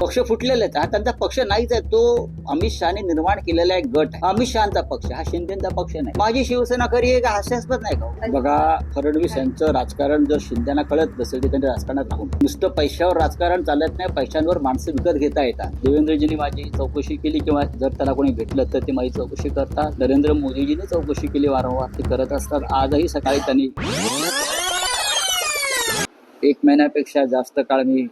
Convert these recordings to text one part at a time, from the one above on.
पक्ष फुटलेले आहेत. हा त्यांचा पक्ष नाहीच आहे. तो अमित शहाने निर्माण केलेला एक गट आहे. अमित शहाचा पक्ष. हा शिंदेचा पक्ष नाही. माझी शिवसेना खरी आहे का? हास्यास्पद नाही का? बघा फडणवीस यांचं राजकारण जर शिंदेना कळत नसेल तर त्यांच्या राजकारणात राहून. नुसतं पैशावर राजकारण चालत नाही. पैशांवर माणसं विकत घेता येतात. देवेंद्रजींनी माझी चौकशी केली किंवा जर त्याला कोणी भेटलं तर ते माझी चौकशी करतात. नरेंद्र मोदीजींनी चौकशी केली वारंवार. ते करत असतात. आजही सकाळी त्यांनी एक महिन्यापेक्षा जास्त काळ मी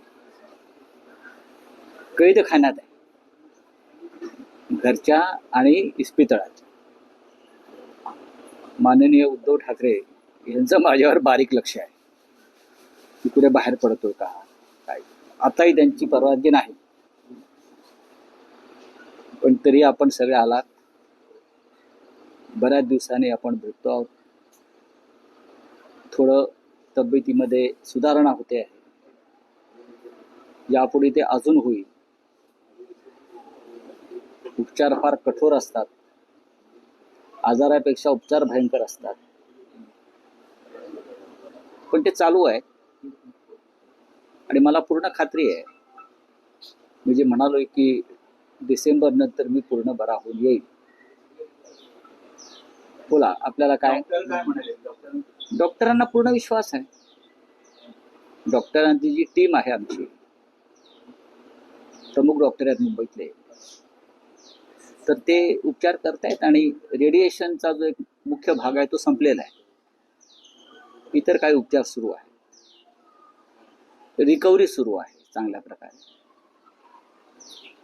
कैदखान्यात आहे. घरच्या आणि इस्पितळात. माननीय उद्धव ठाकरे यांचं माझ्यावर बारीक लक्ष आहे. की कुठे बाहेर पडतोय का? काय? आताही त्यांची परवानगी नाही. पण तरी आपण सगळे आलात. बऱ्याच दिवसांनी आपण भेटतो आहोत. थोडं तब्येतीमध्ये सुधारणा होते आहे. यापुढे ते अजून होईल. उपचार फार कठोर असतात. आजारापेक्षा उपचार भयंकर असतात. पण ते चालू आहे. आणि मला पूर्ण खात्री आहे. मी जे म्हणालोय की डिसेंबर नंतर मी पूर्ण बरा होऊन येईल. बोला आपल्याला काय? डॉक्टरांना पूर्ण विश्वास आहे. डॉक्टरांची जी टीम आहे आमची प्रमुख डॉक्टर आहेत मुंबईतले. तर ते उपचार करतायत आणि रेडिएशनचा जो एक मुख्य भाग आहे तो संपलेला आहे. इतर काही उपचार सुरू आहे रिकव्हरी सुरू आहे चांगल्या प्रकारे.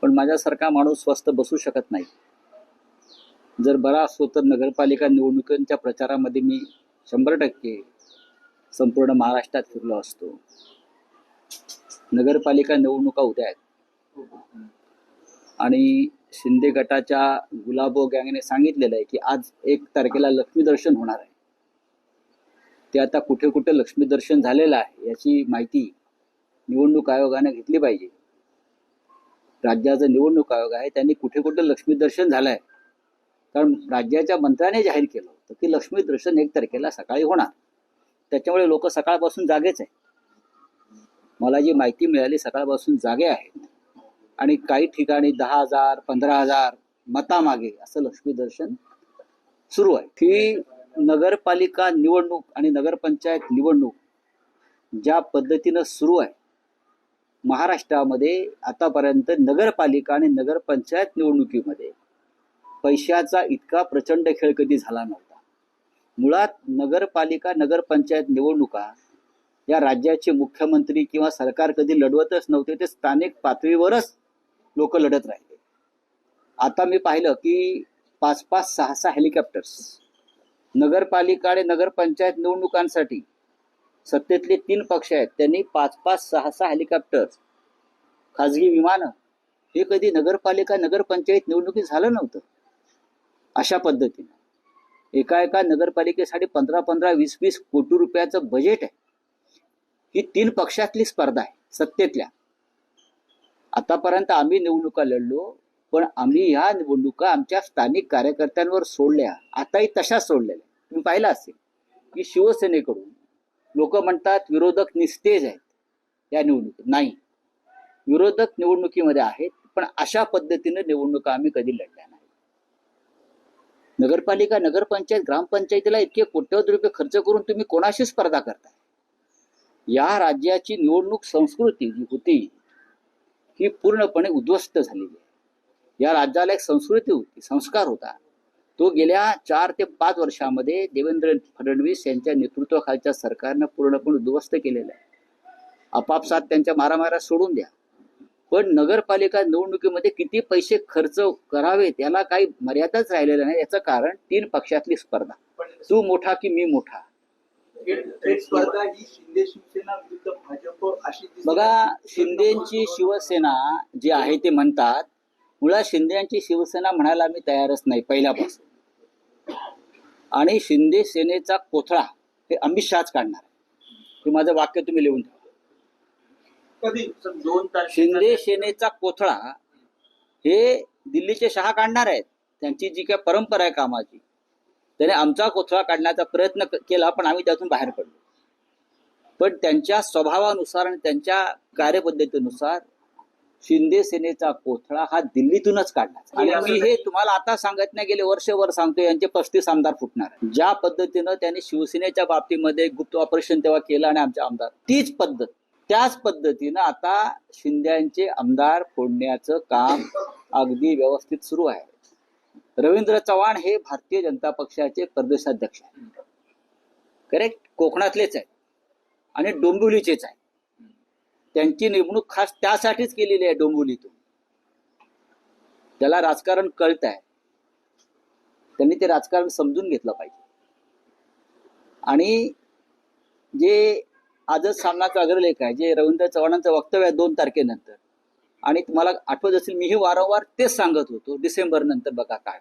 पण माझ्यासारखा माणूस स्वस्त बसू शकत नाही. जर बरा असतो तर नगरपालिका निवडणुकांच्या प्रचारामध्ये मी शंभर टक्के संपूर्ण महाराष्ट्रात फिरलो असतो. नगरपालिका निवडणुका उद्या आहेत. आणि शिंदे गटाच्या गुलाबो गँगने सांगितलेलं आहे की आज एक तारखेला लक्ष्मी दर्शन होणार आहे. ते आता कुठे कुठे लक्ष्मी दर्शन झालेलं आहे याची माहिती निवडणूक आयोगाने घेतली पाहिजे. राज्याचं निवडणूक आयोग आहे त्यांनी कुठे कुठे लक्ष्मी दर्शन झालं आहे कारण राज्याच्या मंत्र्याने जाहीर केलं होतं की लक्ष्मी दर्शन एक तारखेला सकाळी होणार. त्याच्यामुळे लोक सकाळपासून जागेच आहे मला जी माहिती मिळाली सकाळपासून जागे आहेत. आणि काही ठिकाणी दहा हजार पंधरा हजार मतामागे असं लक्ष्मी दर्शन सुरू आहे. ही नगरपालिका निवडणूक आणि नगरपंचायत निवडणूक ज्या पद्धतीनं सुरू आहे महाराष्ट्रामध्ये आतापर्यंत नगरपालिका आणि नगरपंचायत निवडणुकीमध्ये पैशाचा इतका प्रचंड खेळ कधी झाला नव्हता. मुळात नगरपालिका नगरपंचायत निवडणुका या राज्याचे मुख्यमंत्री किंवा सरकार कधी लढवतच नव्हते ते स्थानिक पातळीवरच लोक लढत राहिले. आता मी पाहिलं की पाच पाच सहा सहा हेलिकॉप्टर्स नगरपालिका आणि नगरपंचायत निवडणुकांसाठी सत्तेतले तीन पक्ष आहेत. त्यांनी पाच पाच सहा सहा हेलिकॉप्टर्स खाजगी विमानं हे कधी नगरपालिका नगरपंचायत निवडणुकीत झालं नव्हतं. अशा पद्धतीनं. एका एका नगरपालिकेसाठी पंधरा पंधरा वीस वीस कोटी रुपयाचं बजेट आहे. ही तीन पक्षातली स्पर्धा आहे सत्तेतल्या. आतापर्यंत आम्ही निवडणुका लढलो पण आम्ही ह्या निवडणुका आमच्या स्थानिक कार्यकर्त्यांवर सोडल्या. आताही तशाच सोडलेल्या. तुम्ही पाहिलं असेल की शिवसेनेकडून लोक म्हणतात विरोधक निस्तेज आहेत या निवडणुकीत. नाही. विरोधक निवडणुकीमध्ये आहेत पण अशा पद्धतीने निवडणुका आम्ही कधी लढल्या नाही नगरपालिका नगरपंचायत ग्रामपंचायतीला इतके कोट्यवधी रुपये खर्च करून तुम्ही कोणाशी स्पर्धा करताय? या राज्याची निवडणूक संस्कृती जी होती ही पूर्णपणे उद्ध्वस्त झालेली आहे. या राज्याला एक संस्कृती होती संस्कार होता. तो गेल्या चार ते पाच वर्षामध्ये देवेंद्र फडणवीस यांच्या नेतृत्वाखालच्या सरकारनं पूर्णपणे उद्ध्वस्त केलेलं आहे. आपापसात त्यांच्या मारामाऱ्या सोडून द्या. पण नगरपालिका निवडणुकीमध्ये किती पैसे खर्च करावे त्याला काही मर्यादाच राहिलेलं नाही. याचं कारण तीन पक्षातली स्पर्धा. तू मोठा की मी मोठा? स्पर्धा ही शिंदे शिवसेना विरुद्ध भाजप अशी दिसते. बघा शिंदेची शिवसेना जी आहे ते म्हणतात मुळात शिंदेची शिवसेना म्हणायला मी तयारच नाही पहिल्यापासून. आणि शिंदे सेनेचा कोथळा हे अमित शहाच काढणार आहे. हे माझं वाक्य तुम्ही लिहून ठेवा. कधी? दोन शिंदे सेनेचा कोथळा हे दिल्लीचे शहा काढणार आहेत. त्यांची जी काही परंपरा आहे कामाची त्याने आमचा कोथळा काढण्याचा प्रयत्न केला पण आम्ही त्यातून बाहेर पडलो. पण त्यांच्या स्वभावानुसार आणि त्यांच्या कार्यपद्धतीनुसार शिंदे सेनेचा कोथळा हा दिल्लीतूनच काढला आणि मी हे तुम्हाला आता सांगत नाही गेले वर्षभर सांगतो यांचे पस्तीस आमदार फुटणार. ज्या पद्धतीनं त्यांनी शिवसेनेच्या बाबतीमध्ये गुप्त ऑपरेशन तेव्हा केलं आणि आमचे आमदार तीच पद्धत. त्याच पद्धतीनं आता शिंद्यांचे आमदार फोडण्याचं काम अगदी व्यवस्थित सुरू आहे. रवींद्र चव्हाण हे भारतीय जनता पक्षाचे प्रदेशाध्यक्ष आहेत. करेक्ट कोकणातलेच आहेत. आणि डोंबिवलीचेच आहेत. त्यांची नेमणूक खास त्यासाठीच केलेली आहे डोंबिवलीतून. त्याला राजकारण कळत आहे. त्यांनी ते राजकारण समजून घेतलं पाहिजे. आणि जे आजच सामनाचा अग्रलेख आहे जे रवींद्र चव्हाणांचं वक्तव्य आहे दोन तारखेनंतर. आणि तुम्हाला आठवत असेल मीही वारंवार तेच सांगत होतो डिसेंबर नंतर बघा काय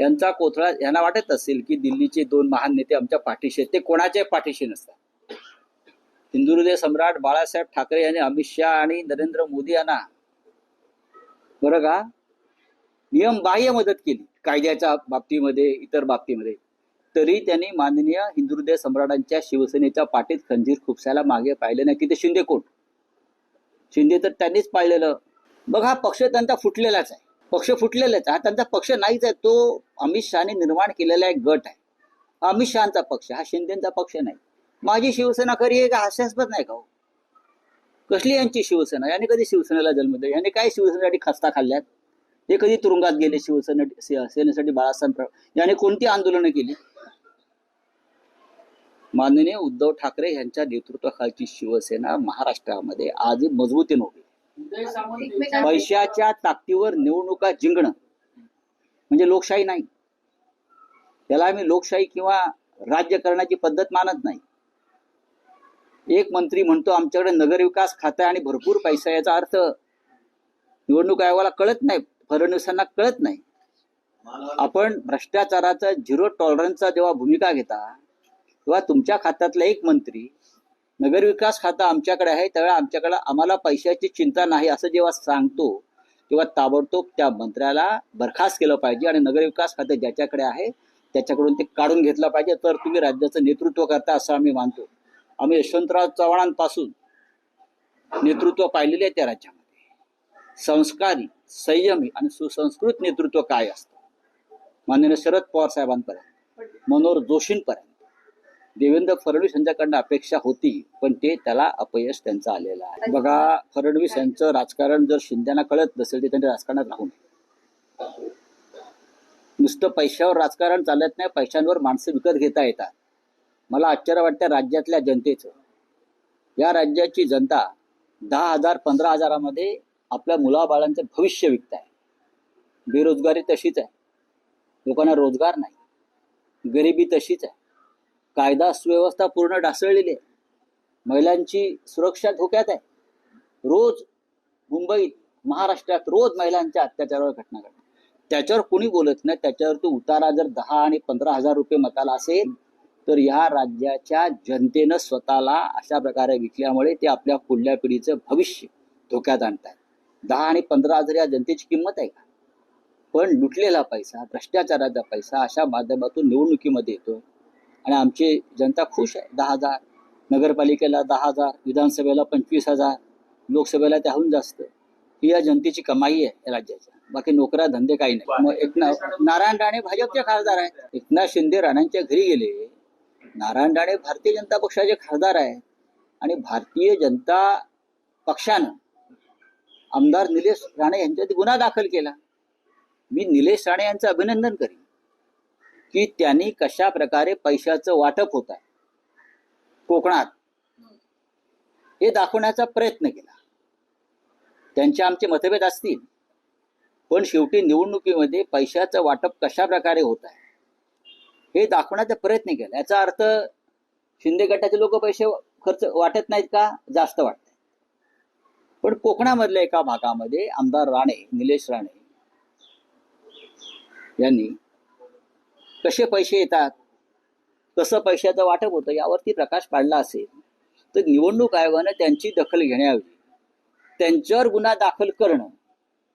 यांचा कोथळा यांना वाटत असेल की दिल्लीचे दोन महान नेते आमच्या पाठीशी आहेत. ते कोणाच्याही पाठीशी नसतात? हिंदुहृदय सम्राट बाळासाहेब ठाकरे यांनी अमित शहा आणि नरेंद्र मोदी यांना. बरं का? नियमबाह्य मदत केली कायद्याच्या बाबतीमध्ये इतर बाबतीमध्ये. तरी त्यांनी माननीय हिंदुहृदय सम्राटांच्या शिवसेनेच्या पाठीत खंजीर खुपसायला मागे पाहिले नाही की ते शिंदे कोण? शिंदे तर त्यांनीच पाळलेलं बघा पक्ष त्यांचा फुटलेलाच आहे. पक्ष फुटलेलाच आहे. हा त्यांचा पक्ष नाहीच आहे. तो अमित शहाने निर्माण केलेला एक गट आहे. अमित शहाचा पक्ष हा शिंदेचा पक्ष नाही. माझी शिवसेना खरी आहे का? हास्यास्पद नाही का हो? कसली यांची शिवसेना? याने कधी शिवसेनेला जन्म दिला? याने काय शिवसेनेसाठी खस्ता खाल्ल्यात? हे कधी तुरुंगात गेले शिवसेने सेनेसाठी बाळासाहेब याने कोणती आंदोलनं केली? माननीय उद्धव ठाकरे यांच्या नेतृत्वाखालची शिवसेना महाराष्ट्रामध्ये आज मजबूतीनं उभी. पैशाच्या ताकदीवर निवडणुका जिंकणं. म्हणजे लोकशाही नाही. त्याला आम्ही लोकशाही किंवा राज्य करण्याची पद्धत मानत नाही. एक मंत्री म्हणतो आमच्याकडे नगरविकास खातं आणि भरपूर पैसा याचा अर्थ निवडणूक आयोगाला कळत नाही. फडणवीसांना कळत नाही. आपण भ्रष्टाचाराचा झिरो टॉलरन्सचा जेव्हा भूमिका घेता तेव्हा तुमच्या खात्यातला एक मंत्री नगरविकास खातं आमच्याकडे आहे त्यावेळेला आमच्याकडे आम्हाला पैशाची चिंता नाही असं जेव्हा सांगतो तेव्हा ताबडतोब त्या मंत्र्याला बरखास्त केलं पाहिजे आणि नगरविकास खातं ज्याच्याकडे आहे त्याच्याकडून ते काढून घेतलं पाहिजे. तर तुम्ही राज्याचं नेतृत्व करता असं आम्ही मानतो. आम्ही यशवंतराव चव्हाणांपासून नेतृत्व पाहिलेले आहे त्या राज्यामध्ये. संस्कारी संयमी आणि सुसंस्कृत नेतृत्व काय असतं? माननीय शरद पवार साहेबांपर्यंत मनोहर जोशींपर्यंत. देवेंद्र फडणवीस यांच्याकडनं अपेक्षा होती पण ते त्याला अपयश त्यांचं आलेलं आहे. बघा फडणवीस यांचं राजकारण जर शिंद्यांना कळत नसेल तर त्यांनी राजकारणात राहू नये नुसतं पैशावर राजकारण चालत नाही पैशांवर माणसं विकत घेता येतात. मला आश्चर्य वाटतं राज्यातल्या जनतेचं. या राज्याची जनता दहा हजार पंधरा हजारामध्ये आपल्या मुलाबाळांचं भविष्य विकत आहे बेरोजगारी तशीच आहे. लोकांना रोजगार नाही. गरिबी तशीच आहे. कायदा सुव्यवस्था पूर्ण ढासळलेली आहे. महिलांची सुरक्षा धोक्यात आहे. रोज मुंबईत महाराष्ट्रात रोज महिलांच्या अत्याचारावर घटना घडतात. त्याच्यावर कोणी बोलत नाही त्याच्यावरती उतारा जर दहा आणि पंधरा हजार रुपये मताला असेल तर या राज्याच्या जनतेनं स्वतःला अशा प्रकारे विकल्यामुळे ते आपल्या पुढल्या पिढीचं भविष्य धोक्यात आणतात दहा आणि पंधरा हजार या जनतेची किंमत आहे का? पण लुटलेला पैसा भ्रष्टाचाराचा पैसा अशा माध्यमातून निवडणुकीमध्ये येतो आणि आमची जनता खुश आहे. दहा हजार नगरपालिकेला दहा हजार विधानसभेला पंचवीस हजार लोकसभेला त्याहून जास्त. ही या जनतेची कमाई आहे राज्याच्या बाकी नोकऱ्या धंदे काही नाही. मग एकनाथ नारायण राणे भाजपचे खासदार आहेत. एकनाथ शिंदे राणांच्या घरी गेले. नारायण राणे भारतीय जनता पक्षाचे खासदार आहेत. आणि भारतीय जनता पक्षानं आमदार निलेश राणे यांच्यात गुन्हा दाखल केला. मी निलेश राणे यांचं अभिनंदन करीन. की त्यांनी कशा प्रकारे पैशाचं वाटप होत आहे. कोकणात. हे दाखवण्याचा प्रयत्न केला. त्यांचे आमचे मतभेद असतील. पण शेवटी निवडणुकीमध्ये पैशाचं वाटप कशा प्रकारे होत आहे हे दाखवण्याचा प्रयत्न केला. याचा अर्थ शिंदे गटाचे लोक पैसे खर्च वाटत नाहीत का? जास्त वाटत पण कोकणामधल्या एका भागामध्ये आमदार राणे निलेश राणे यांनी कसे पैसे येतात? कसं पैशाचं वाटप होतं? यावरती प्रकाश पाडला असेल. तर निवडणूक आयोगानं त्यांची दखल घेण्याऐवजी त्यांच्यावर गुन्हा दाखल करणं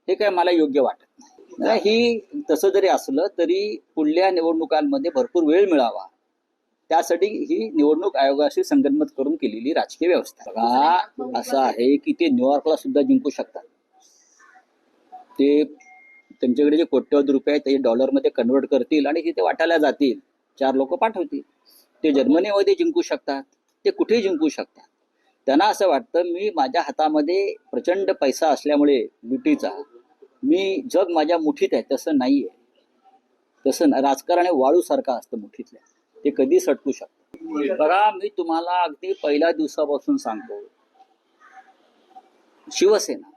हे काय मला योग्य वाटत नाही. ही तसं जरी असलं तरी पुढल्या निवडणुकांमध्ये भरपूर वेळ मिळावा. त्यासाठी ही निवडणूक आयोगाशी संगनमत करून केलेली राजकीय व्यवस्था बघा असं आहे की ते न्यूयॉर्कला सुद्धा जिंकू शकतात. ते त्यांच्याकडे जे कोट्यवधी रुपये आहेत ते डॉलरमध्ये कन्वर्ट करतील आणि तिथे वाटायला जातील. चार लोक पाठवतील. ते जर्मनीमध्ये जिंकू शकतात. ते कुठेही जिंकू शकतात. त्यांना असं वाटतं मी माझ्या हातामध्ये प्रचंड पैसा असल्यामुळे लुटीचा मी जग माझ्या मुठीत आहे तसं नाही आहे तसं राजकारण हे वाळूसारखं असतं मुठीतल्या. ते कधी सटकू शकतं. बघा मी तुम्हाला अगदी पहिल्या दिवसापासून सांगतो. शिवसेना.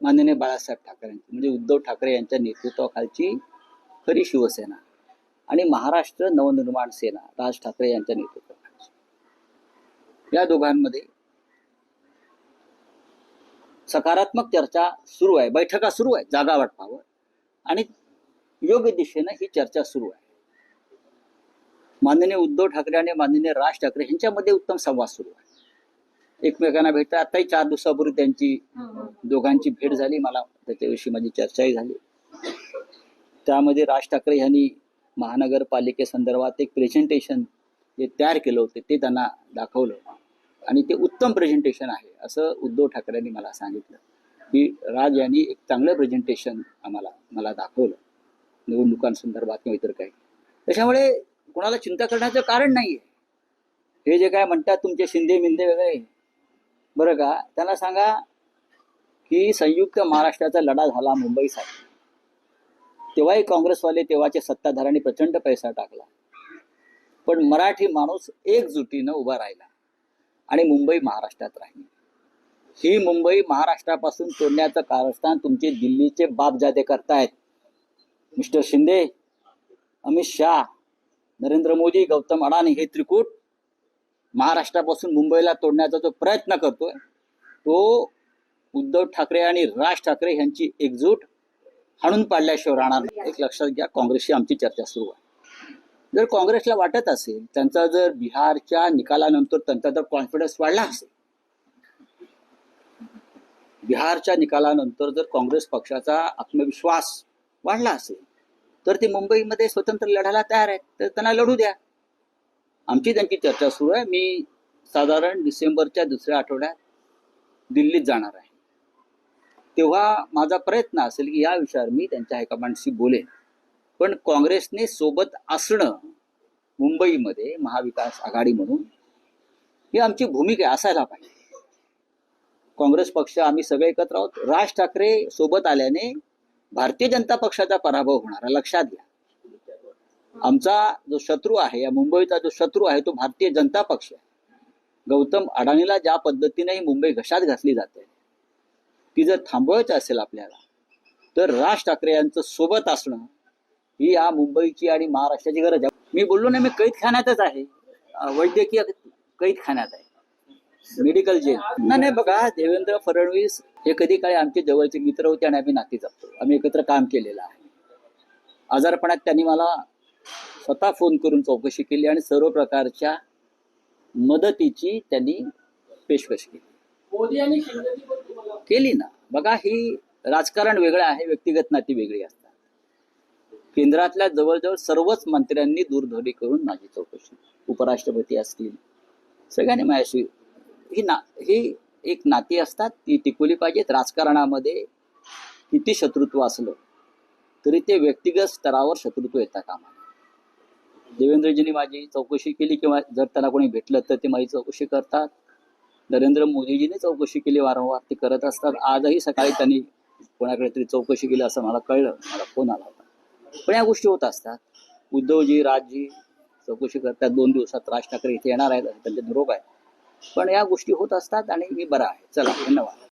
माननीय बाळासाहेब ठाकरेंची म्हणजे उद्धव ठाकरे यांच्या नेतृत्वाखालची खरी शिवसेना आणि महाराष्ट्र नवनिर्माण सेना राज ठाकरे यांच्या नेतृत्वाखालची. या दोघांमध्ये सकारात्मक चर्चा सुरू आहे बैठका सुरू आहे जागा वाटपावर. आणि योग्य दिशेनं ही चर्चा सुरू आहे. माननीय उद्धव ठाकरे आणि माननीय राज ठाकरे यांच्यामध्ये उत्तम संवाद सुरू आहे. एकमेकांना भेटतात. आताही चार दिवसापूर्वी त्यांची दोघांची भेट झाली मला. त्याच्याविषयी माझी चर्चाही झाली. त्यामध्ये राज ठाकरे यांनी महानगरपालिकेसंदर्भात एक प्रेझेंटेशन जे तयार केलं होतं ते त्यांना दाखवलं आणि ते उत्तम प्रेझेंटेशन आहे असं उद्धव ठाकरेंनी मला सांगितलं. की राज यांनी एक चांगलं प्रेझेंटेशन आम्हाला मला दाखवलं. निवडणुकांसंदर्भात किंवा इतर काही. त्याच्यामुळे कोणाला चिंता करण्याचं कारण नाही हे जे काय म्हणतात तुमचे शिंदे मिंदे वगैरे बरं का? त्यांना सांगा की संयुक्त महाराष्ट्राचा लढा झाला मुंबईसाठी. तेव्हाही काँग्रेसवाले तेव्हाचे सत्ताधाऱ्यांनी प्रचंड पैसा टाकला. पण मराठी माणूस एकजुटीनं उभा राहिला आणि मुंबई महाराष्ट्रात राहिली. ही मुंबई महाराष्ट्रापासून तोडण्याचं कारस्थान तुमचे दिल्लीचे बापजादे करतायत. मिस्टर शिंदे अमित शाह नरेंद्र मोदी गौतम अडाणी हे त्रिकूट महाराष्ट्रापासून मुंबईला तोडण्याचा जो प्रयत्न करतोय तो उद्धव ठाकरे आणि राज ठाकरे यांची एकजूट हाणून पाडल्याशिवाय राहणार नाही. एक लक्षात घ्या काँग्रेसशी आमची चर्चा सुरू आहे. जर काँग्रेसला वाटत असेल त्यांचा जर बिहारच्या निकालानंतर त्यांचा जर कॉन्फिडन्स वाढला असेल. बिहारच्या निकालानंतर जर काँग्रेस पक्षाचा आत्मविश्वास वाढला असेल तर ते मुंबईमध्ये स्वतंत्र लढायला तयार आहेत. तर त्यांना लढू द्या. आमची त्यांची चर्चा सुरू आहे. मी साधारण डिसेंबरच्या दुसऱ्या आठवड्यात दिल्लीत जाणार आहे. तेव्हा माझा प्रयत्न असेल की या विषयावर मी त्यांच्या हायकमांडशी बोलेन. पण काँग्रेसने सोबत असणं मुंबईमध्ये महाविकास आघाडी म्हणून ही आमची भूमिका असायला पाहिजे. काँग्रेस पक्ष आम्ही सगळे एकत्र आहोत. राज ठाकरे सोबत आल्याने भारतीय जनता पक्षाचा पराभव होणार लक्षात घ्या. आमचा जो शत्रू आहे या मुंबईचा जो शत्रू आहे तो भारतीय जनता पक्ष आहे. गौतम अडाणीला ज्या पद्धतीने ही मुंबई घशात घातली जाते ती जर थांबवायचं असेल आपल्याला तर राज ठाकरे यांचं सोबत असणं ही या मुंबईची आणि महाराष्ट्राची गरज आहे. मी बोललो नाही मी कैद खाण्यातच आहे वैद्यकीय कैद खाण्यात आहे. Medical jail. नाही नाही बघा देवेंद्र फडणवीस हे कधी काळी आमचे जवळचे मित्र होते आणि आम्ही नाती जपतो. आम्ही एकत्र काम केलेलं आहे. आजारपणात त्यांनी मला स्वतः फोन करून चौकशी केली आणि सर्व प्रकारच्या मदतीची त्यांनी पेशकश केली. केली ना. बघा ही राजकारण वेगळं आहे व्यक्तिगत नाती वेगळी असतात. केंद्रातल्या जवळजवळ सर्वच मंत्र्यांनी दूरध्वनी करून माझी चौकशी. उपराष्ट्रपती असतील सगळ्यांनी माझ्याशी ही ना ही एक नाती असतात ती टिकवली पाहिजेत. राजकारणामध्ये किती शत्रुत्व असलं तरी ते व्यक्तिगत स्तरावर शत्रुत्व येता कामा नये. देवेंद्रजींनी माझी चौकशी केली किंवा जर त्यांना कोणी भेटलं तर ते माझी चौकशी करतात. नरेंद्र मोदीजींनी चौकशी केली वारंवार ते करत असतात. आजही सकाळी त्यांनी कोणाकडे तरी चौकशी केली असं मला कळलं. मला फोन आला होता. पण या गोष्टी होत असतात. उद्धवजी राजजी चौकशी करतात. दोन दिवसात राज ठाकरे इथे येणार आहेत. त्यांचे निरोप आहे. पण या गोष्टी होत असतात आणि मी बरा आहे. चला धन्यवाद.